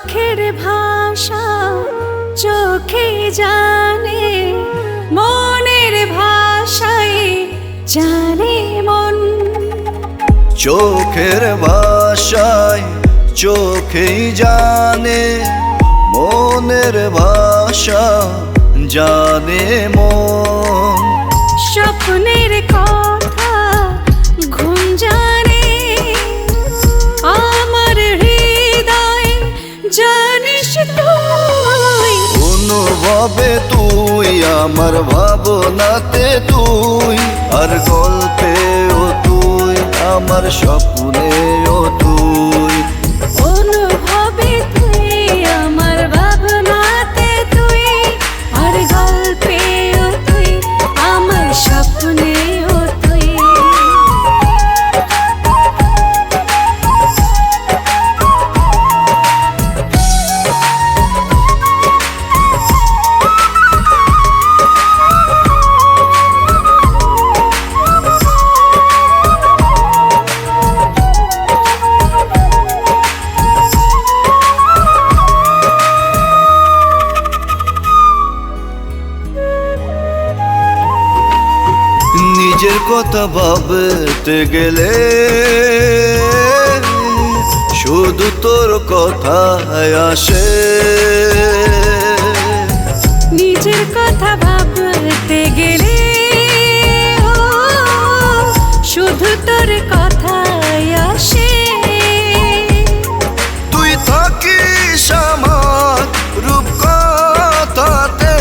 চোখের ভাষা চোখে জানে মনের ভাষায় জানে মন। চোখের ভাষায় চোখেই জানে মনের ভাষা জানে মন। স্বপ্নের অনুভবে তুই আমার ভাবনাতে তুই। আর গল্পেও তুই আমার স্বপ্নেও তুই। নিজের কথা ভাবতে গেলে শুধু তোর কথায় আসে। নিজের কথা ভাবতে গেলে শুধু তোর কথাই আসে। তুই থাকিস আমার রূপ কথাতে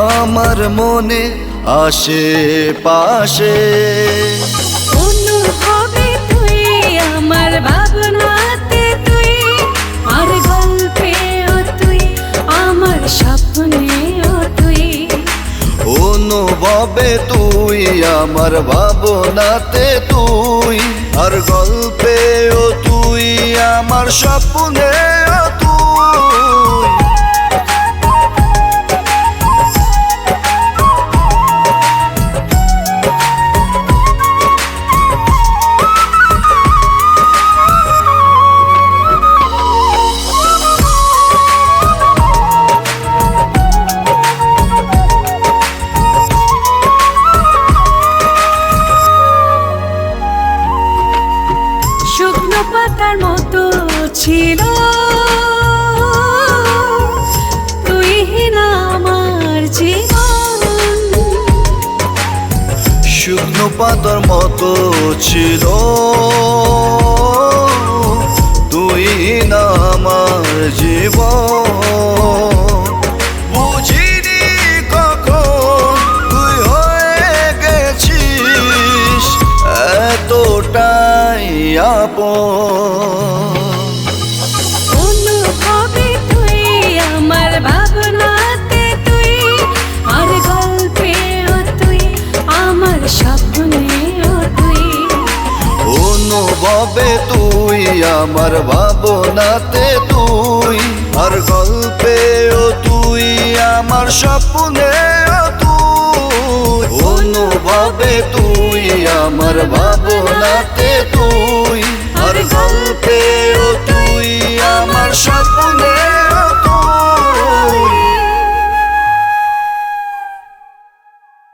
আমার মনে আসে পাশে অনুভবে তুই আমার ভাবনাতে তুই আর গল্পেও তুই আমার স্বপ্নেও তুই। অনুভবে তুই আমার ভাবনাতে তুই আর গল্পেও তুই আমার স্বপ্নেও পাতার মতো ছিল। তুই আমার জীবন। শুকনো পাতার মতো ছিল। আপন অনুভবে তুই আমার ভাবনাতে তুই আর আমার স্বপ্নেও তুই। আমার আমার স্বপ্নেও তুই। অনুভবে তুই আমার ভাবনাতে তুই আর গল্পেও